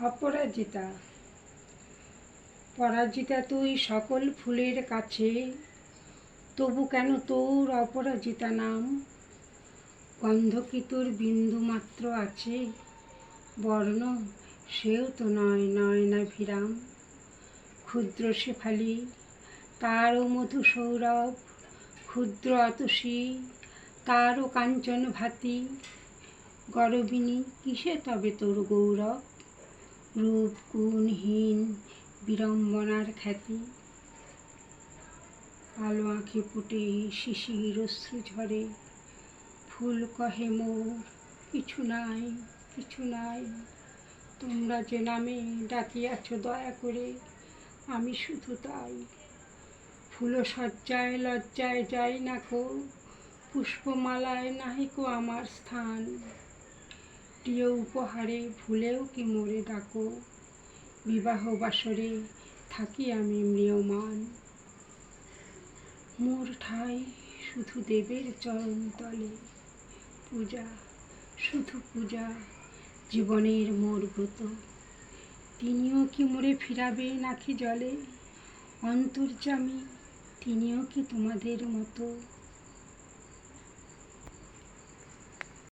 অপরাজিতা। পরাজিতা তুই সকল ফুলের কাছে, তবু কেন তোর অপরাজিতা নাম? গন্ধ কি তোর বিন্দু মাত্র আছে? বর্ণ সেও তো নয় নয় না ভিরাম। ক্ষুদ্র শেফালি, তারও মধু সৌরভ। ক্ষুদ্র অতসী তারও কাঞ্চন ভাতি গরবিনী, কিসে তবে তোর গৌরব? রূপ গুণহীন বিড়ম্বনার খ্যাতি। আলো আঁখি ফুটে শিশির অশ্রু ঝরে। ফুল কহে মোর, কিছু নাই কিছু নাই। তোমরা যে নামে ডাকিয়াছ দয়া করে, আমি শুধু তাই। ফুল সজ্জায় লজ্জায় যাই না কো, পুষ্পমালায় নাহিকো আমার স্থান। প্রিয় উপহারে ভুলেও কি মোরে ডাকো? বিবাহ বাসরে থাকি আমি ম্রিয়মান। মোর ঠাই শুধু দেবের চরণ তলে। পূজা, শুধু পূজা, জীবনের মোর ব্রত। তিনিও কি মোরে ফিরাবে নাকি জলে? অন্তর্যামী, তিনিও কি তোমাদের মতো?